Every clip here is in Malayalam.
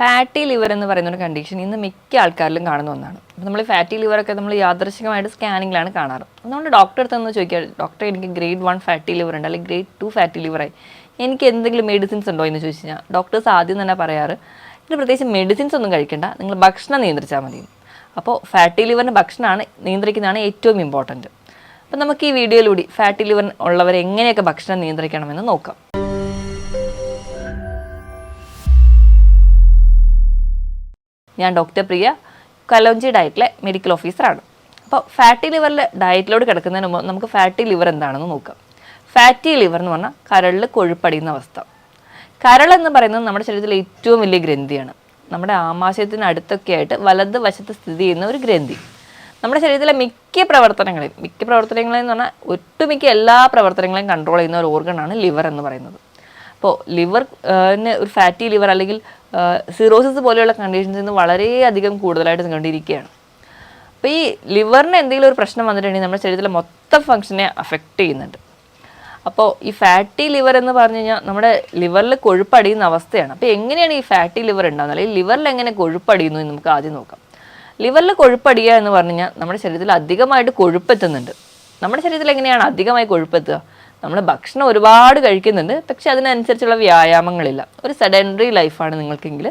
ഫാറ്റി ലിവർ എന്ന് പറയുന്ന ഒരു കണ്ടീഷൻ ഇന്ന് മിക്ക ആൾക്കാരിലും കാണുന്ന ഒന്നാണ്. അപ്പോൾ നമ്മൾ ഫാറ്റി ലിവറൊക്കെ നമ്മൾ യാദൃശികമായിട്ട് സ്കാനിങ്ങിലാണ് കാണാറ്. അതുകൊണ്ട് ഡോക്ടറെ അടുത്ത് നിന്ന് ചോദിക്കുക ഡോക്ടർ എനിക്ക് ഗ്രേഡ് വൺ ഫാറ്റി ലിവർ ഉണ്ട് അല്ലെങ്കിൽ ഗ്രേഡ് ടു ഫാറ്റി ലിവറായി എനിക്ക് എന്തെങ്കിലും മെഡിസിൻസ് ഉണ്ടോ? എന്ന് ചോദിച്ചു കഴിഞ്ഞാൽ ഡോക്ടേഴ്സ് ആദ്യം തന്നെ പറയാറ് ഇതിന് പ്രത്യേകിച്ച് മെഡിസിൻസ് ഒന്നും കഴിക്കേണ്ട. നിങ്ങൾ ഭക്ഷണം നിയന്ത്രിച്ചാൽ മതി. അപ്പോൾ ഫാറ്റി ലിവറിന്റെ ഭക്ഷണമാണ് നിയന്ത്രിക്കുന്നതാണ് ഏറ്റവും ഇമ്പോർട്ടന്റ് അപ്പോൾ നമുക്ക് ഈ വീഡിയോയിലൂടെ ഫാറ്റി ലിവർ ഉള്ളവർ എങ്ങനെയൊക്കെ ഭക്ഷണം നിയന്ത്രിക്കണമെന്ന് നോക്കാം. ഞാൻ ഡോക്ടർ പ്രിയ കലോഞ്ചി ഡയറ്റിലെ മെഡിക്കൽ ഓഫീസറാണ് അപ്പോൾ ഫാറ്റി ലിവറിൽ ഡയറ്റിലോട് കിടക്കുന്നതിന് മുമ്പ് നമുക്ക് ഫാറ്റി ലിവർ എന്താണെന്ന് നോക്കാം. ഫാറ്റി ലിവർ എന്ന് പറഞ്ഞാൽ കരളിൽ കൊഴുപ്പടിയുന്ന അവസ്ഥ. കരൾ എന്ന് പറയുന്നത് നമ്മുടെ ശരീരത്തിലെ ഏറ്റവും വലിയ ഗ്രന്ഥിയാണ്. നമ്മുടെ ആമാശയത്തിന് അടുത്തൊക്കെ ആയിട്ട് വലത് വശത്ത് സ്ഥിതി ചെയ്യുന്ന ഒരു ഗ്രന്ഥി. നമ്മുടെ ശരീരത്തിലെ മിക്ക പ്രവർത്തനങ്ങളെയും മിക്ക പ്രവർത്തനങ്ങളെന്ന് പറഞ്ഞാൽ ഒട്ടുമിക്ക എല്ലാ പ്രവർത്തനങ്ങളെയും കൺട്രോൾ ചെയ്യുന്ന ഒരു ഓർഗനാണ് ലിവർ എന്ന് പറയുന്നത്. അപ്പോൾ ലിവർ ഒരു ഫാറ്റി ലിവർ അല്ലെങ്കിൽ സിറോസിസ് പോലെയുള്ള കണ്ടീഷൻസ് ഇന്ന് വളരെയധികം കൂടുതലായിട്ട് കണ്ടിരിക്കുകയാണ് അപ്പോൾ ഈ ലിവറിന് എന്തെങ്കിലും ഒരു പ്രശ്നം വന്നിട്ടുണ്ടെങ്കിൽ നമ്മുടെ ശരീരത്തിലെ മൊത്തം ഫംഗ്ഷനെ അഫക്റ്റ് ചെയ്യുന്നുണ്ട്. അപ്പോൾ ഈ ഫാറ്റി ലിവർ എന്ന് പറഞ്ഞു കഴിഞ്ഞാൽ നമ്മുടെ ലിവറിൽ കൊഴുപ്പടിയുന്ന അവസ്ഥയാണ്. അപ്പോൾ എങ്ങനെയാണ് ഈ ഫാറ്റി ലിവർ ഉണ്ടാകുന്നത്? അല്ലെങ്കിൽ ലിവറിൽ എങ്ങനെ കൊഴുപ്പടിയുന്നു എന്ന് നമുക്ക് ആദ്യം നോക്കാം. ലിവറിൽ കൊഴുപ്പടിയുക എന്ന് പറഞ്ഞു കഴിഞ്ഞാൽ നമ്മുടെ ശരീരത്തിൽ അധികമായിട്ട് കൊഴുപ്പെത്തുന്നുണ്ട്. നമ്മുടെ ശരീരത്തിൽ എങ്ങനെയാണ് അധികമായി കൊഴുപ്പെത്തുക? നമ്മൾ ഭക്ഷണം ഒരുപാട് കഴിക്കുന്നുണ്ട് പക്ഷെ അതിനനുസരിച്ചുള്ള വ്യായാമങ്ങളില്ല. ഒരു സെഡൻഡറി ലൈഫാണ് നിങ്ങൾക്കെങ്കിൽ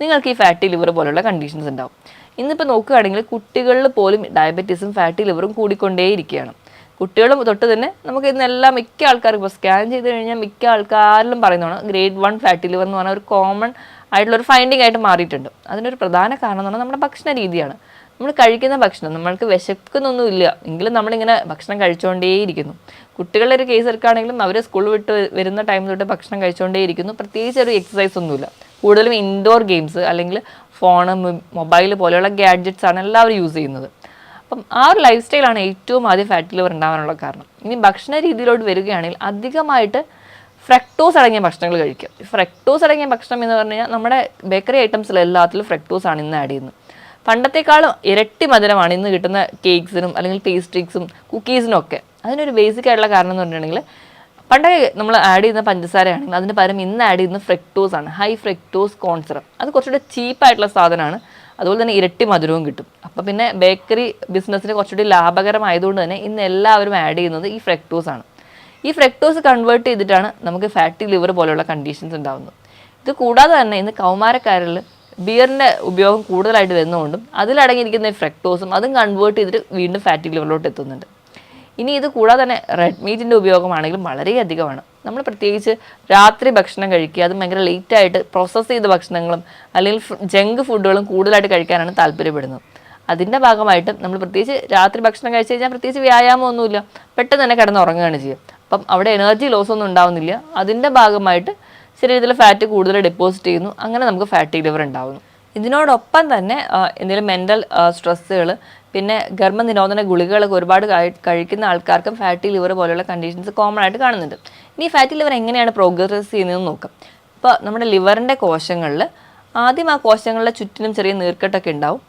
നിങ്ങൾക്ക് ഈ ഫാറ്റി ലിവർ പോലുള്ള കണ്ടീഷൻസ് ഉണ്ടാവും. ഇന്നിപ്പോൾ നോക്കുകയാണെങ്കിൽ കുട്ടികളിൽ പോലും ഡയബറ്റീസും ഫാറ്റി ലിവറും കൂടിക്കൊണ്ടേയിരിക്കുകയാണ്. കുട്ടികൾ തൊട്ട് തന്നെ നമുക്ക് ഇന്നെല്ലാം മിക്ക ആൾക്കാർക്കും ഇപ്പോൾ സ്കാൻ ചെയ്ത് കഴിഞ്ഞാൽ മിക്ക ആൾക്കാരിലും പറയുന്നതാണ് ഗ്രേഡ് വൺ ഫാറ്റി ലിവർ എന്ന് പറഞ്ഞ ഒരു കോമൺ ആയിട്ടുള്ള ഒരു ഫൈൻഡിങ് ആയിട്ട് മാറിയിട്ടുണ്ട്. അതിനൊരു പ്രധാന കാരണം എന്ന് പറഞ്ഞാൽ നമ്മുടെ ഭക്ഷണ രീതിയാണ്. നമ്മൾ കഴിക്കുന്ന ഭക്ഷണം നമ്മൾക്ക് വിശക്കുന്നൊന്നുമില്ല. എങ്കിലും നമ്മളിങ്ങനെ ഭക്ഷണം കഴിച്ചുകൊണ്ടേയിരിക്കുന്നു കുട്ടികളുടെ ഒരു കേസ് എടുക്കുകയാണെങ്കിലും അവർ സ്കൂൾ വിട്ട് വരുന്ന ടൈം തൊട്ട് ഭക്ഷണം കഴിച്ചുകൊണ്ടേയിരിക്കുന്നു പ്രത്യേകിച്ച് ഒരു എക്സസൈസ് ഒന്നുമില്ല. കൂടുതലും ഇൻഡോർ ഗെയിംസ് അല്ലെങ്കിൽ ഫോണ് മൊബൈൽ പോലെയുള്ള ഗാഡ്ജറ്റ്സ് ആണ് എല്ലാവരും യൂസ് ചെയ്യുന്നത്. അപ്പം ആ ഒരു ലൈഫ് സ്റ്റൈലാണ് ഏറ്റവും ആദ്യം ഫാറ്റ് ലിവർ ഉണ്ടാകാനുള്ള കാരണം. ഇനി ഭക്ഷണ രീതിയിലോട്ട് വരികയാണെങ്കിൽ അധികമായിട്ട് ഫ്രക്ടോസ് അടങ്ങിയ ഭക്ഷണങ്ങൾ കഴിക്കുക. ഫ്രക്ടോസ് അടങ്ങിയ ഭക്ഷണം എന്ന് പറഞ്ഞു കഴിഞ്ഞാൽ നമ്മുടെ ബേക്കറി ഐറ്റംസിൽ എല്ലാത്തിലും ഫ്രക്ടോസ് ആണ് ഇന്ന് ആഡ് ചെയ്യുന്നത്. പണ്ടത്തെക്കാളും ഇരട്ടി മധുരമാണ് ഇന്ന് കിട്ടുന്ന കേക്ക്സിനും അല്ലെങ്കിൽ പേസ്ട്രീസും കുക്കീസിനും ഒക്കെ. അതിനൊരു ബേസിക് ആയിട്ടുള്ള കാരണം എന്ന് പറഞ്ഞിട്ടുണ്ടെങ്കിൽ പണ്ടൊക്കെ നമ്മൾ ആഡ് ചെയ്യുന്ന പഞ്ചസാരയാണെങ്കിൽ അതിന് പകരം ഇന്ന് ആഡ് ചെയ്യുന്ന ഫ്രക്ടോസ് ആണ്. ഹൈ ഫ്രക്ടോസ് കോൺസെറം അത് കുറച്ചുകൂടെ ചീപ്പായിട്ടുള്ള സാധനമാണ്. അതുപോലെ തന്നെ ഇരട്ടി മധുരവും കിട്ടും. അപ്പോൾ പിന്നെ ബേക്കറി ബിസിനസ്സിന് കുറച്ചുകൂടി ലാഭകരമായതുകൊണ്ട് തന്നെ ഇന്ന് എല്ലാവരും ആഡ് ചെയ്യുന്നത് ഈ ഫ്രക്ടോസ് ആണ്. ഈ ഫ്രക്ടോസ് കൺവേർട്ട് ചെയ്തിട്ടാണ് നമുക്ക് ഫാറ്റി ലിവർ പോലെയുള്ള കണ്ടീഷൻസ് ഉണ്ടാകുന്നത് ഇത് കൂടാതെ തന്നെ ഇന്ന് കൗമാരക്കാരിൽ ബിയറിന്റെ ഉപയോഗം കൂടുതലായിട്ട് വരുന്നതുകൊണ്ടും അതിലടങ്ങിയിരിക്കുന്ന ഫ്രക്ടോസും അതും കൺവേർട്ട് ചെയ്തിട്ട് വീണ്ടും ഫാറ്റി ലിവറിലോട്ട് എത്തുന്നുണ്ട്. ഇനി ഇത് കൂടാതെ തന്നെ റെഡ് മീറ്റിന്റെ ഉപയോഗമാണെങ്കിലും വളരെയധികമാണ്. നമ്മൾ പ്രത്യേകിച്ച് രാത്രി ഭക്ഷണം കഴിക്കുക അതും ഭയങ്കര ലേറ്റായിട്ട് പ്രോസസ്സ് ചെയ്ത ഭക്ഷണങ്ങളും അല്ലെങ്കിൽ ജങ്ക് ഫുഡുകളും കൂടുതലായിട്ട് കഴിക്കാനാണ് താല്പര്യപ്പെടുന്നത്. അതിന്റെ ഭാഗമായിട്ട് നമ്മൾ പ്രത്യേകിച്ച് രാത്രി ഭക്ഷണം കഴിച്ചു കഴിഞ്ഞാൽ പ്രത്യേകിച്ച് വ്യായാമമൊന്നുമില്ല പെട്ടെന്ന് തന്നെ കിടന്ന് ഉറങ്ങുകയാണ് ചെയ്യുക. അപ്പം അവിടെ എനർജി ലോസ് ഒന്നും ഉണ്ടാവുന്നില്ല. അതിന്റെ ഭാഗമായിട്ട് ശരീരത്തിൽ ഫാറ്റ് കൂടുതൽ ഡെപ്പോസിറ്റ് ചെയ്യുന്നു. അങ്ങനെ നമുക്ക് ഫാറ്റി ലിവർ ഉണ്ടാവുന്നു. ഇതിനോടൊപ്പം തന്നെ എന്തെങ്കിലും മെന്റൽ സ്ട്രെസ്സുകൾ പിന്നെ ഗർഭനിരോധന ഗുളികകളൊക്കെ ഒരുപാട് കഴിക്കുന്ന ആൾക്കാർക്കും ഫാറ്റി ലിവർ പോലെയുള്ള കണ്ടീഷൻസ് കോമൺ ആയിട്ട് കാണുന്നുണ്ട്. ഇനി ഫാറ്റി ലിവർ എങ്ങനെയാണ് പ്രോഗ്രസ് ചെയ്യുന്നതെന്ന് നോക്കാം. ഇപ്പോൾ നമ്മുടെ ലിവറിന്റെ കോശങ്ങളിൽ ആദ്യം ആ കോശങ്ങളുടെ ചുറ്റിനും ചെറിയ നീർക്കെട്ടൊക്കെ ഉണ്ടാവും.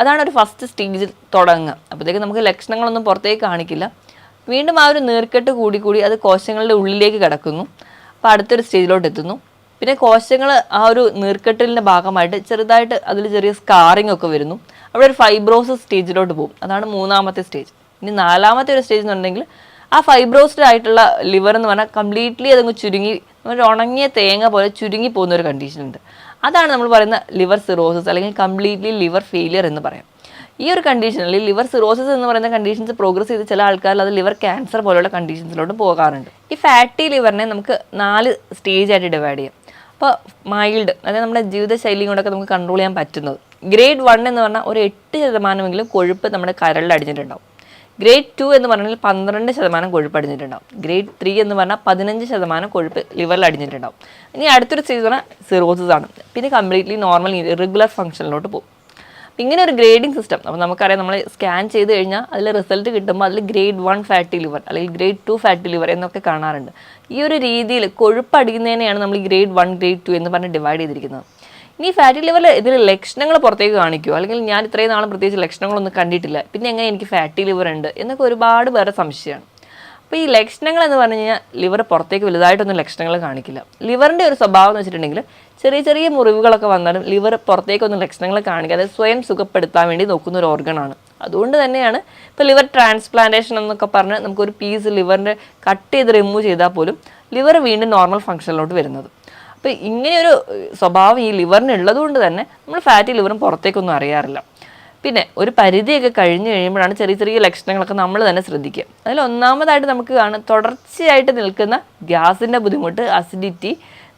അതാണ് ഒരു ഫസ്റ്റ് സ്റ്റേജിൽ തുടങ്ങുക. അപ്പോഴത്തേക്ക് നമുക്ക് ലക്ഷണങ്ങളൊന്നും പുറത്തേക്ക് കാണിക്കില്ല. വീണ്ടും ആ ഒരു നീർക്കെട്ട് കൂടി കൂടി അത് കോശങ്ങളുടെ ഉള്ളിലേക്ക് കിടക്കുന്നു. അപ്പോൾ അടുത്തൊരു സ്റ്റേജിലോട്ട് എത്തുന്നു. പിന്നെ കോശങ്ങൾ ആ ഒരു നീർക്കെട്ടലിന്റെ ഭാഗമായിട്ട് ചെറുതായിട്ട് അതിൽ ചെറിയ സ്കാറിംഗ് ഒക്കെ വരുന്നു. അവിടെ ഒരു ഫൈബ്രോസിസ് സ്റ്റേജിലോട്ട് പോകും. അതാണ് മൂന്നാമത്തെ സ്റ്റേജ്. ഇനി നാലാമത്തെ ഒരു സ്റ്റേജ് എന്നുണ്ടെങ്കിൽ ആ ഫൈബ്രോസ്ഡ് ആയിട്ടുള്ള ലിവർ എന്ന് പറഞ്ഞാൽ കംപ്ലീറ്റ്ലി അതങ്ങ് ചുരുങ്ങി ഒരു ഉണങ്ങിയ തേങ്ങ പോലെ ചുരുങ്ങി പോകുന്ന ഒരു കണ്ടീഷൻ ഉണ്ട്. അതാണ് നമ്മൾ പറയുന്ന ലിവർ സിറോസിസ് അല്ലെങ്കിൽ കംപ്ലീറ്റ്ലി ലിവർ ഫെയിലിയർ എന്ന് പറയാം. ഈ ഒരു കണ്ടീഷനിൽ ലിവർ സിറോസിസ് എന്ന് പറയുന്ന കണ്ടീഷൻസ് പ്രോഗ്രസ് ചെയ്ത് ചില ആൾക്കാരിൽ അത് ലിവർ ക്യാൻസർ പോലുള്ള കണ്ടീഷൻസിലോട്ട് പോകാറുണ്ട്. ഈ ഫാറ്റി ലിവറിനെ നമുക്ക് നാല് സ്റ്റേജായിട്ട് ഡിവൈഡ് ചെയ്യാം. അപ്പോൾ മൈൽഡ് അതായത് നമ്മുടെ ജീവിതശൈലി കൊണ്ടൊക്കെ നമുക്ക് കൺട്രോൾ ചെയ്യാൻ പറ്റുന്നത്. ഗ്രേഡ് വൺ എന്ന് പറഞ്ഞാൽ ഒരു എട്ട് ശതമാനമെങ്കിലും കൊഴുപ്പ് നമ്മുടെ കരളിൽ അടിഞ്ഞിട്ടുണ്ടാവും. ഗ്രേഡ് ടു എന്ന് പറഞ്ഞാൽ പന്ത്രണ്ട് ശതമാനം കൊഴുപ്പ് അടിഞ്ഞിട്ടുണ്ടാവും. ഗ്രേഡ് ത്രീ എന്ന് പറഞ്ഞാൽ പതിനഞ്ച് ശതമാനം കൊഴുപ്പ് ലിവറിൽ അടിഞ്ഞിട്ടുണ്ടാവും. ഇനി അടുത്തൊരു സ്റ്റേജ് പറഞ്ഞാൽ സിറോസിസ് ആണ്. പിന്നെ കംപ്ലീറ്റ്ലി നോർമൽ റെഗുലർ ഫംഗ്ഷനിലോട്ട് പോകും. ഇങ്ങനെ ഒരു ഗ്രേഡിംഗ് സിസ്റ്റം അപ്പോൾ നമുക്കറിയാം നമ്മൾ സ്കാൻ ചെയ്ത് കഴിഞ്ഞാൽ അതിൽ റിസൾട്ട് കിട്ടുമ്പോൾ അതിൽ ഗ്രേഡ് വൺ ഫാറ്റി ലിവർ അല്ലെങ്കിൽ ഗ്രേഡ് ടു ഫാറ്റി ലിവർ എന്നൊക്കെ കാണാറുണ്ട്. ഈ ഒരു രീതിയിൽ കൊഴുപ്പടിക്കുന്നതിനെയാണ് നമ്മൾ ഗ്രേഡ് വൺ ഗ്രേഡ് ടു എന്ന് പറഞ്ഞ് ഡിവൈഡ് ചെയ്തിരിക്കുന്നത്. ഇനി ഫാറ്റി ലിവറിൽ ഇതിൽ ലക്ഷണങ്ങൾ പുറത്തേക്ക് കാണിക്കുമോ അല്ലെങ്കിൽ ഞാൻ ഇത്രയും നാളും പ്രത്യേകിച്ച് ലക്ഷണങ്ങളൊന്നും കണ്ടിട്ടില്ല. പിന്നെ എങ്ങനെ എനിക്ക് ഫാറ്റി ലിവർ ഉണ്ട് എന്നൊക്കെ ഒരുപാട് പേരെ സംശയമാണ്. അപ്പോൾ ഈ ലക്ഷണങ്ങൾ എന്ന് പറഞ്ഞു കഴിഞ്ഞാൽ ലിവർ പുറത്തേക്ക് വലുതായിട്ടൊന്നും ലക്ഷണങ്ങൾ കാണിക്കില്ല. ലിവറിന്റെ ഒരു സ്വഭാവം എന്ന് വെച്ചിട്ടുണ്ടെങ്കിൽ ചെറിയ ചെറിയ മുറിവുകളൊക്കെ വന്നാലും ലിവർ പുറത്തേക്കൊന്നും ലക്ഷണങ്ങൾ കാണിക്കാതെ സ്വയം സുഖപ്പെടുത്താൻ വേണ്ടി നോക്കുന്ന ഒരു ഓർഗനാണ് അതുകൊണ്ട് തന്നെയാണ് ഇപ്പോൾ ലിവർ ട്രാൻസ്പ്ലാന്റേഷൻ എന്നൊക്കെ പറഞ്ഞ് നമുക്കൊരു പീസ് ലിവറിന്റെ കട്ട് ചെയ്ത് റിമൂവ് ചെയ്താൽ പോലും ലിവർ വീണ്ടും നോർമൽ ഫംഗ്ഷനിലോട്ട് വരുന്നത്. അപ്പോൾ ഇങ്ങനെയൊരു സ്വഭാവം ഈ ലിവറിന് ഉള്ളതുകൊണ്ട് തന്നെ നമ്മൾ ഫാറ്റി ലിവറും പുറത്തേക്കൊന്നും അറിയാറില്ല. പിന്നെ ഒരു പരിധിയൊക്കെ കഴിഞ്ഞ് കഴിയുമ്പോഴാണ് ചെറിയ ചെറിയ ലക്ഷണങ്ങളൊക്കെ നമ്മൾ തന്നെ ശ്രദ്ധിക്കുക. അതിൽ ഒന്നാമതായിട്ട് നമുക്ക് കാണും തുടർച്ചയായിട്ട് നിൽക്കുന്ന ഗ്യാസിന്റെ ബുദ്ധിമുട്ട് അസിഡിറ്റി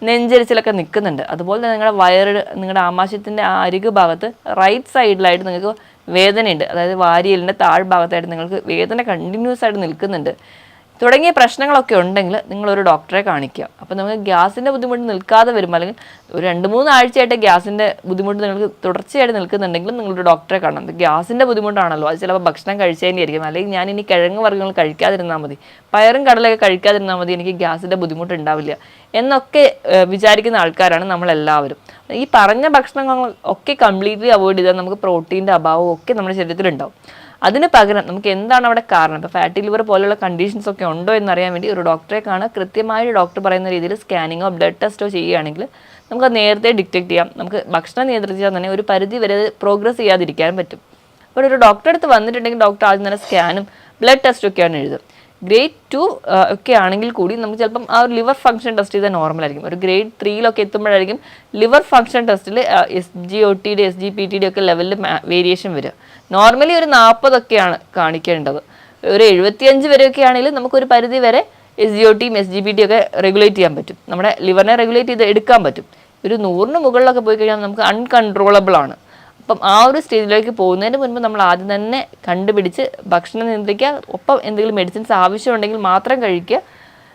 നെഞ്ചരിച്ചിലൊക്കെ നിൽക്കുന്നുണ്ട്. അതുപോലെ തന്നെ നിങ്ങളുടെ വയറ് നിങ്ങളുടെ ആമാശയത്തിന്റെ ആ അരികു ഭാഗത്ത് റൈറ്റ് സൈഡിലായിട്ട് നിങ്ങൾക്ക് വേദനയുണ്ട്. അതായത് വാരിയലിന്റെ താഴ്ഭാഗത്തായിട്ട് നിങ്ങൾക്ക് വേദന കണ്ടിന്യൂസ് ആയിട്ട് നിൽക്കുന്നുണ്ട്. തുടങ്ങിയ പ്രശ്നങ്ങളൊക്കെ ഉണ്ടെങ്കിൽ നിങ്ങളൊരു ഡോക്ടറെ കാണിക്കുക. അപ്പോൾ നമുക്ക് ഗ്യാസിന്റെ ബുദ്ധിമുട്ട് നിൽക്കാതെ വരും അല്ലെങ്കിൽ ഒരു രണ്ട് മൂന്ന് ആഴ്ചയായിട്ട് ഗ്യാസിന്റെ ബുദ്ധിമുട്ട് നിങ്ങൾക്ക് തുടർച്ചയായിട്ട് നിൽക്കുന്നുണ്ടെങ്കിൽ നിങ്ങളൊരു ഡോക്ടറെ കാണണം. ഗ്യാസിന്റെ ബുദ്ധിമുട്ടാണല്ലോ. അത് ചിലപ്പോൾ ഭക്ഷണം കഴിച്ചതിന്റെ ആയിരിക്കും അല്ലെങ്കിൽ ഞാൻ ഇനി കിഴങ്ങ് വർഗങ്ങൾ കഴിക്കാതിരുന്നാൽ മതി. പയറും കടലൊക്കെ കഴിക്കാതിരുന്നാൽ മതി. എനിക്ക് ഗ്യാസിന്റെ ബുദ്ധിമുട്ട് ഉണ്ടാവില്ല. എന്നൊക്കെ വിചാരിക്കുന്ന ആൾക്കാരാണ് നമ്മളെല്ലാവരും. ഈ പറഞ്ഞ ഭക്ഷണങ്ങൾ ഒക്കെ കംപ്ലീറ്റ്ലി അവോയ്ഡ് ചെയ്താൽ നമുക്ക് പ്രോട്ടീന്റെ അഭാവം ഒക്കെ നമ്മുടെ ശരീരത്തിലുണ്ടാവും. അതിന് പകരം നമുക്ക് എന്താണ് അവിടെ കാരണം? ഇപ്പോൾ ഫാറ്റി ലിവർ പോലുള്ള കണ്ടീഷൻസ് ഒക്കെ ഉണ്ടോ എന്നറിയാൻ വേണ്ടി ഒരു ഡോക്ടറെ കാണുക കൃത്യമായ ഡോക്ടർ പറയുന്ന രീതിയിൽ സ്കാനിങ്ങോ ബ്ലഡ് ടെസ്റ്റോ ചെയ്യുകയാണെങ്കിൽ നമുക്ക് നേരത്തെ ഡിറ്റക്ട് ചെയ്യാം. നമുക്ക് ഭക്ഷണം നിയന്ത്രിച്ചാൽ തന്നെ ഒരു പരിധി വരെ പ്രോഗ്രസ് ചെയ്യാതിരിക്കാൻ പറ്റും. അപ്പോൾ ഒരു ഡോക്ടറെ അടുത്ത് വന്നിട്ടുണ്ടെങ്കിൽ ഡോക്ടർ ആദ്യം തന്നെ സ്കാനും ബ്ലഡ് ടെസ്റ്റും ഒക്കെയാണ് എഴുതും ഗ്രേഡ് ടു ഒക്കെ ആണെങ്കിൽ കൂടി നമുക്ക് ചിലപ്പം ആ ഒരു ലിവർ ഫംഗ്ഷൻ ടെസ്റ്റ് ചെയ്താൽ നോർമൽ ആയിരിക്കും. ഒരു ഗ്രേഡ് ത്രീയിലൊക്കെ എത്തുമ്പോഴായിരിക്കും ലിവർ ഫംഗ്ഷൻ ടെസ്റ്റിൽ എസ് ജി ഒ ടിയുടെ എസ് ജി പി ടിയുടെ ഒക്കെ ലെവലിൽ വേരിയേഷൻ വരിക. നോർമലി ഒരു നാൽപ്പതൊക്കെയാണ് കാണിക്കേണ്ടത്. ഒരു എഴുപത്തിയഞ്ച് വരെയൊക്കെ ആണെങ്കിൽ നമുക്കൊരു പരിധി വരെ എസ് ജി ഒ ടിയും എസ് ജി പി ടിയും ഒക്കെ റെഗുലേറ്റ് ചെയ്യാൻ പറ്റും. നമ്മുടെ ലിവറിനെ റെഗുലേറ്റ് ചെയ്ത് എടുക്കാൻ പറ്റും. ഒരു നൂറിന് മുകളിലൊക്കെ പോയി കഴിഞ്ഞാൽ നമുക്ക് അൺകൺട്രോളബിൾ ആണ്. അപ്പം ആ ഒരു സ്റ്റേജിലേക്ക് പോകുന്നതിന് മുൻപ് നമ്മൾ ആദ്യം തന്നെ കണ്ടുപിടിച്ച് ഭക്ഷണം നിയന്ത്രിക്കുക ഒപ്പം എന്തെങ്കിലും മെഡിസിൻസ് ആവശ്യമുണ്ടെങ്കിൽ മാത്രം കഴിക്കുക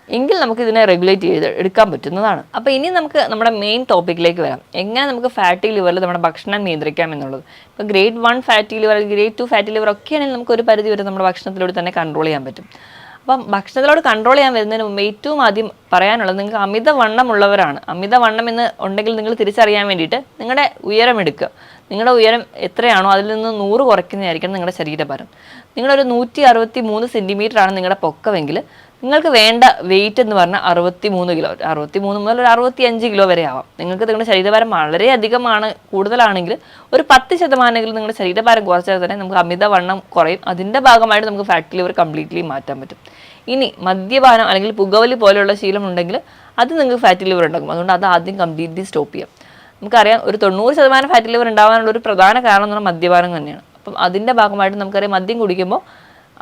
എങ്കിൽ നമുക്ക് ഇതിനെ റെഗുലേറ്റ് ചെയ്ത് എടുക്കാൻ പറ്റുന്നതാണ്. അപ്പോൾ ഇനി നമുക്ക് നമ്മുടെ മെയിൻ ടോപ്പിക്കിലേക്ക് വരാം. എങ്ങനെ നമുക്ക് ഫാറ്റി ലിവറിൽ നമ്മുടെ ഭക്ഷണം നിയന്ത്രിക്കാം എന്നുള്ളത്. ഇപ്പോൾ grade one fatty liver grade two fatty liver ഒക്കെ ആണെങ്കിൽ നമുക്ക് ഒരു പരിധി വരെ നമ്മുടെ ഭക്ഷണത്തിലൂടെ തന്നെ കൺട്രോൾ ചെയ്യാൻ പറ്റും. അപ്പം ഭക്ഷണത്തിലോട് കൺട്രോൾ ചെയ്യാൻ വരുന്നതിന് മുമ്പ് ഏറ്റവും ആദ്യം പറയാനുള്ളത് നിങ്ങൾക്ക് അമിതവണ്ണമുള്ളവരാണ്. അമിതവണ്ണം എന്ന് ഉണ്ടെങ്കിൽ നിങ്ങൾ തിരിച്ചറിയാൻ വേണ്ടിയിട്ട് നിങ്ങളുടെ ഉയരം എടുക്കുക നിങ്ങളുടെ ഉയരം എത്രയാണോ അതിൽ നിന്ന് നൂറ് കുറയ്ക്കുന്നതായിരിക്കണം നിങ്ങളുടെ ശരീരഭാരം നിങ്ങളൊരു നൂറ്റി അറുപത്തി മൂന്ന് സെന്റിമീറ്റർ ആണ് നിങ്ങളുടെ പൊക്കമെങ്കിൽ നിങ്ങൾക്ക് വേണ്ട വെയിറ്റ് എന്ന് പറഞ്ഞാൽ അറുപത്തി മൂന്ന് കിലോ അറുപത്തി മൂന്ന് മുതൽ ഒരു അറുപത്തി അഞ്ച് കിലോ വരെ ആവാം. നിങ്ങൾക്ക് നിങ്ങളുടെ ശരീരഭാരം വളരെ അധികമാണ് കൂടുതലാണെങ്കിൽ ഒരു പത്ത് ശതമാനമെങ്കിലും നിങ്ങളുടെ ശരീരഭാരം കുറച്ചാൽ തന്നെ നമുക്ക് അമിതവണ്ണം കുറയും. അതിന്റെ ഭാഗമായിട്ട് നമുക്ക് ഫാറ്റ് ലിവർ കംപ്ലീറ്റ്ലി മാറ്റാൻ പറ്റും. ഇനി മദ്യപാനം അല്ലെങ്കിൽ പുകവലി പോലെയുള്ള ശീലം ഉണ്ടെങ്കിൽ അത് നിങ്ങൾക്ക് ഫാറ്റ് ലിവർ ഉണ്ടാക്കും. അതുകൊണ്ട് അത് ആദ്യം കംപ്ലീറ്റ്ലി സ്റ്റോപ്പ് ചെയ്യാം. നമുക്കറിയാം ഒരു തൊണ്ണൂറ് ശതമാനം ഫാറ്റ് ലിവർ ഉണ്ടാകാനുള്ള ഒരു പ്രധാന കാരണം എന്ന് പറഞ്ഞാൽ മദ്യപാനം തന്നെയാണ്. അപ്പം അതിന്റെ ഭാഗമായിട്ട് നമുക്കറിയാം മദ്യം കുടിക്കുമ്പോൾ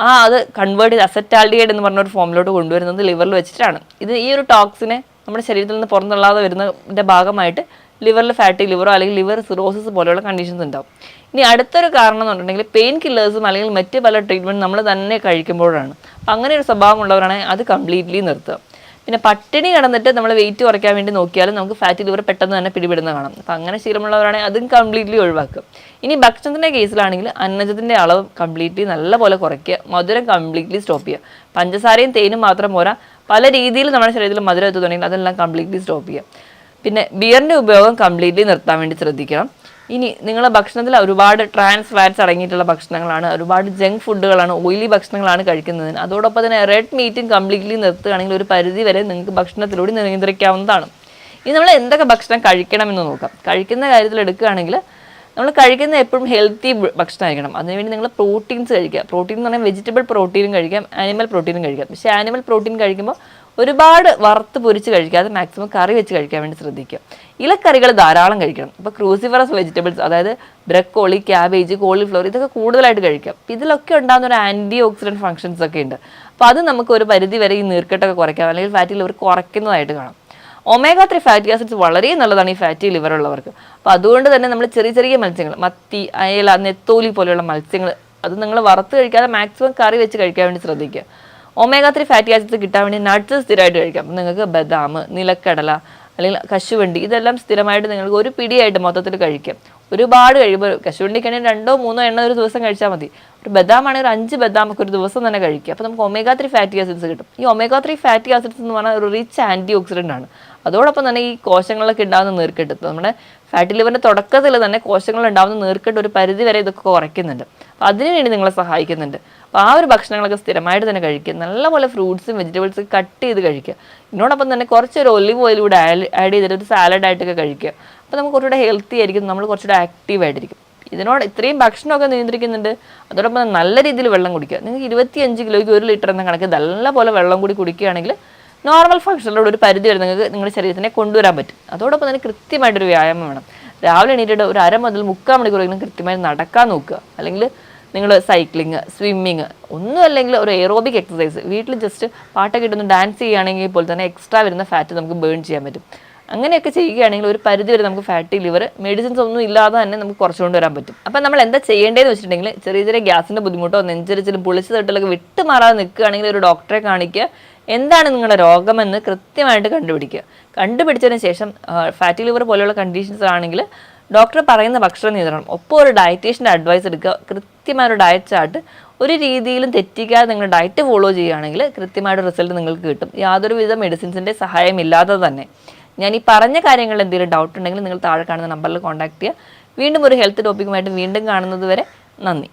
ആ അത് കൺവേർട്ട് ചെയ്ത് അസറ്റാൽഡിയേഡ് എന്ന് പറഞ്ഞ ഒരു ഫോമിലോട്ട് കൊണ്ടുവരുന്നത് ലിവറിൽ വെച്ചിട്ടാണ്. ഇത് ഈ ഒരു ടോക്സിനെ നമ്മുടെ ശരീരത്തിൽ നിന്ന് പുറന്തള്ളാതെ വരുന്നതിന്റെ ഭാഗമായിട്ട് ലിവറിൽ ഫാറ്റി ലിവറോ അല്ലെങ്കിൽ ലിവർ സിറോസിസ് പോലെയുള്ള കണ്ടീഷൻസ് ഉണ്ടാവും. ഇനി അടുത്തൊരു കാരണം എന്ന് പറഞ്ഞിട്ടുണ്ടെങ്കിൽ പെയിൻ കില്ലേഴ്സും അല്ലെങ്കിൽ മറ്റ് പല ട്രീറ്റ്മെന്റ് നമ്മൾ തന്നെ കഴിക്കുമ്പോഴാണ്. അങ്ങനെ ഒരു സ്വഭാവം ഉള്ളവരാണെങ്കിൽ അത് കംപ്ലീറ്റ്ലി നിർത്തുക. പിന്നെ പട്ടിണി കിടന്നിട്ട് നമ്മൾ വെയിറ്റ് കുറയ്ക്കാൻ വേണ്ടി നോക്കിയാലും നമുക്ക് ഫാറ്റ് ലിവർ പെട്ടെന്ന് തന്നെ പിടിപെടുന്ന കാണാം. അപ്പം അങ്ങനെ ശീലമുള്ളവരാണെങ്കിൽ അതും കംപ്ലീറ്റ്ലി ഒഴിവാക്കുക. ഇനി ഭക്ഷണത്തിന്റെ കേസിലാണെങ്കിൽ അന്നജത്തിന്റെ അളവ് കംപ്ലീറ്റ്ലി നല്ലപോലെ കുറയ്ക്കുക. മധുരം കംപ്ലീറ്റ്ലി സ്റ്റോപ്പ് ചെയ്യുക. പഞ്ചസാരയും തേനും മാത്രം പോരാ. പല രീതിയിൽ നമ്മുടെ ശരീരത്തിൽ മധുരം എത്തുന്നുണ്ടെങ്കിൽ അതെല്ലാം കംപ്ലീറ്റ്ലി സ്റ്റോപ്പ് ചെയ്യുക. പിന്നെ ബിയറിന്റെ ഉപയോഗം കംപ്ലീറ്റ്ലി നിർത്താൻ വേണ്ടി ശ്രദ്ധിക്കണം. ഇനി നിങ്ങൾ ഭക്ഷണത്തിൽ ഒരുപാട് ട്രാൻസ് ഫാറ്റ്സ് അടങ്ങിയിട്ടുള്ള ഭക്ഷണങ്ങളാണ് ഒരുപാട് ജങ്ക് ഫുഡുകളാണ് ഓയിലി ഭക്ഷണങ്ങളാണ് കഴിക്കുന്നതിന്. അതോടൊപ്പം തന്നെ റെഡ് മീറ്റും കംപ്ലീറ്റ്ലി നിർത്തുകയാണെങ്കിൽ ഒരു പരിധി വരെ നിങ്ങൾക്ക് ഭക്ഷണത്തിലൂടെ നിയന്ത്രിക്കാവുന്നതാണ്. ഇനി നമ്മൾ എന്തൊക്കെ ഭക്ഷണം കഴിക്കണമെന്ന് നോക്കാം. കഴിക്കുന്ന കാര്യത്തിൽ എടുക്കുകയാണെങ്കിൽ നമ്മൾ കഴിക്കുന്ന എപ്പോഴും ഹെൽത്തി ഭക്ഷണമായിരിക്കണം. അതിനുവേണ്ടി നിങ്ങൾ പ്രോട്ടീൻസ് കഴിക്കുക. പ്രോട്ടീൻ എന്ന് പറഞ്ഞാൽ വെജിറ്റബിൾ പ്രോട്ടീനും കഴിക്കാം ആനിമൽ പ്രോട്ടീനും കഴിക്കാം. പക്ഷേ ആനിമൽ പ്രോട്ടീൻ കഴിക്കുമ്പോൾ ഒരുപാട് വറുത്ത് പൊരിച്ച് കഴിക്കാതെ മാക്സിമം കറി വെച്ച് കഴിക്കാൻ വേണ്ടി ശ്രദ്ധിക്കുക. ഇലക്കറികൾ ധാരാളം കഴിക്കണം. ഇപ്പോൾ ക്രൂസിഫറസ് വെജിറ്റബിൾസ് അതായത് ബ്രക്കോളി ക്യാബേജ് കോളിഫ്ലവർ ഇതൊക്കെ കൂടുതലായിട്ട് കഴിക്കാം. ഇതിലൊക്കെ ഉണ്ടാകുന്ന ഒരു ആന്റി ഓക്സിഡന്റ് ഫങ്ഷൻസ് ഒക്കെ ഉണ്ട്. അപ്പോൾ അത് നമുക്ക് ഒരു പരിധി വരെ ഈ നീർക്കെട്ടൊക്കെ കുറയ്ക്കാം. അല്ലെങ്കിൽ ഫാറ്റി ലിവർ കുറയ്ക്കുന്നതായിട്ട് കാണാം. ഒമേഗ ത്രീ ഫാറ്റി ആസിഡ്സ് വളരെ നല്ലതാണ് ഈ ഫാറ്റി ലിവർ ഉള്ളവർക്ക്. അപ്പോൾ അതുകൊണ്ട് തന്നെ നമ്മൾ ചെറിയ ചെറിയ മത്സ്യങ്ങൾ മത്തി അയല നെത്തോലി പോലെയുള്ള മത്സ്യങ്ങൾ അത് നിങ്ങൾ വറുത്ത് കഴിക്കാതെ മാക്സിമം കറി വെച്ച് കഴിക്കാൻ വേണ്ടി ശ്രദ്ധിക്കുക. ഒമേഗ ത്രീ ഫാറ്റി ആസിഡ്സ് കിട്ടാൻ വേണ്ടി നട്ട്സ് സ്ഥിരമായിട്ട് കഴിക്കാം. നിങ്ങൾക്ക് ബദാം നിലക്കടല അല്ലെങ്കിൽ കശുവണ്ടി ഇതെല്ലാം സ്ഥിരമായിട്ട് നിങ്ങൾക്ക് ഒരു പിടിയായിട്ട് മൊത്തത്തിൽ കഴിക്കാം. ഒരുപാട് കഴിയുമ്പോൾ കശുവണ്ടിക്കാണെങ്കിൽ രണ്ടോ മൂന്നോ എണ്ണ ഒരു ദിവസം കഴിച്ചാൽ മതി. ഒരു ബദാം ആണെങ്കിൽ ഒരു അഞ്ച് ബദാം ഒക്കെ ഒരു ദിവസം തന്നെ കഴിക്കുക അപ്പോൾ നമുക്ക് ഒമേഗ ത്രീ ഫാറ്റി ആസിഡ്സ് കിട്ടും. ഈ ഒമേഗ ത്രീ ഫാറ്റി ആസിഡ്സ് എന്ന് പറഞ്ഞാൽ ഒരു റിച്ച് ആന്റി ഓക്സിഡന്റ് ആണ്. അതോടൊപ്പം തന്നെ ഈ കോശങ്ങളിലൊക്കെ ഉണ്ടാകുന്ന നീർക്കെട്ട് നമ്മുടെ ഫാറ്റി ലിവറിന്റെ തുടക്കത്തിൽ തന്നെ കോശങ്ങളിൽ ഉണ്ടാകുന്ന നീർക്കെട്ട് ഒരു പരിധി വരെ ഇതൊക്കെ കുറയ്ക്കുന്നുണ്ട്. അപ്പോൾ അതിനുവേണ്ടി നിങ്ങളെ സഹായിക്കുന്നുണ്ട്. അപ്പോൾ ആ ഒരു ഭക്ഷണങ്ങളൊക്കെ സ്ഥിരമായിട്ട് തന്നെ കഴിക്കുക. നല്ലപോലെ ഫ്രൂട്ട്സും വെജിറ്റബിൾസും കട്ട് ചെയ്ത് കഴിക്കുക. ഇതിനോടൊപ്പം തന്നെ കുറച്ചൊരു ഒലിവ് ഓയിൽ കൂടെ ആഡ് ചെയ്തിട്ട് ഒരു സാലഡ് ആയിട്ടൊക്കെ കഴിക്കുക. അപ്പോൾ നമുക്ക് കുറച്ചുകൂടെ ഹെൽത്തി ആയിരിക്കും. നമ്മൾ കുറച്ചുകൂടെ ആക്റ്റീവ് ആയിട്ടിരിക്കും. ഇതിനോട് ഇത്രയും ഭക്ഷണമൊക്കെ നിയന്ത്രിക്കുന്നുണ്ട്. അതോടൊപ്പം നല്ല രീതിയിൽ വെള്ളം കുടിക്കുക. നിങ്ങൾക്ക് ഇരുപത്തിയഞ്ച് കിലോയ്ക്ക് ഒരു ലിറ്റർ എന്ന കണക്ക് നല്ലപോലെ വെള്ളം കൂടി കുടിക്കുകയാണെങ്കിൽ നോർമൽ ഫംഗ്ഷനിലൂടെ ഒരു പരിധി വരെ നിങ്ങൾക്ക് നിങ്ങളുടെ ശരീരത്തിനെ കൊണ്ടുവരാൻ പറ്റും. അതോടൊപ്പം തന്നെ കൃത്യമായിട്ടൊരു വ്യായാമം വേണം. രാവിലെ എണീറ്റിട്ട് ഒരു അര മുതൽ മുക്കാൽ മണിക്കൂറെങ്കിലും കൃത്യമായി നടക്കാൻ നോക്കുക. അല്ലെങ്കിൽ നിങ്ങൾ സൈക്ലിങ് സ്വിമ്മിങ് ഒന്നും അല്ലെങ്കിൽ ഒരു എയറോബിക് എക്സസൈസ് വീട്ടിൽ ജസ്റ്റ് പാട്ടൊക്കെ ഇട്ടൊന്ന് ഡാൻസ് ചെയ്യുകയാണെങ്കിൽ പോലും തന്നെ എക്സ്ട്രാ വരുന്ന ഫാറ്റ് നമുക്ക് ബേൺ ചെയ്യാൻ പറ്റും. അങ്ങനെയൊക്കെ ചെയ്യുകയാണെങ്കിൽ ഒരു പരിധി വരെ നമുക്ക് ഫാറ്റി ലിവർ മെഡിസിൻസ് ഒന്നും ഇല്ലാതെ തന്നെ നമുക്ക് കുറച്ചുകൊണ്ട് വരാൻ പറ്റും. അപ്പം നമ്മൾ എന്താ ചെയ്യേണ്ടതെന്ന് വെച്ചിട്ടുണ്ടെങ്കിൽ ചെറിയ ചെറിയ ഗ്യാസിന്റെ ബുദ്ധിമുട്ടോ നെഞ്ചരിച്ചിലും പുളിച്ചു തട്ടിലൊക്കെ വിട്ട് മാറാതെ നിൽക്കുകയാണെങ്കിൽ ഒരു ഡോക്ടറെ കാണിക്കുക. എന്താണ് നിങ്ങളുടെ രോഗമെന്ന് കൃത്യമായിട്ട് കണ്ടുപിടിക്കുക. കണ്ടുപിടിച്ചതിന് ശേഷം ഫാറ്റി ലിവർ പോലെയുള്ള കണ്ടീഷൻസ് ആണെങ്കിൽ ഡോക്ടർ പറയുന്ന ഭക്ഷണം നിയന്ത്രണം ഒപ്പം ഒരു ഡയറ്റീഷ്യന്റെ അഡ്വൈസ് എടുക്കുക കൃത്യമായ ഒരു ഡയറ്റ് ചാർട്ട് ഒരു രീതിയിലും തെറ്റിക്കാതെ നിങ്ങൾ ഡയറ്റ് ഫോളോ ചെയ്യുകയാണെങ്കിൽ കൃത്യമായിട്ട് റിസൾട്ട് നിങ്ങൾക്ക് കിട്ടും. യാതൊരുവിധ മെഡിസിൻസിന്റെ സഹായമില്ലാതെ തന്നെ. ഞാൻ ഈ പറഞ്ഞ കാര്യങ്ങളിൽ എന്തെങ്കിലും ഡൗട്ട് ഉണ്ടെങ്കിൽ നിങ്ങൾ താഴെ കാണുന്ന നമ്പറിൽ കോൺടാക്ട് ചെയ്യുക. വീണ്ടും ഒരു ഹെൽത്ത് ടോപ്പിക്കുമായിട്ട് വീണ്ടും കാണുന്നത് വരെ നന്ദി.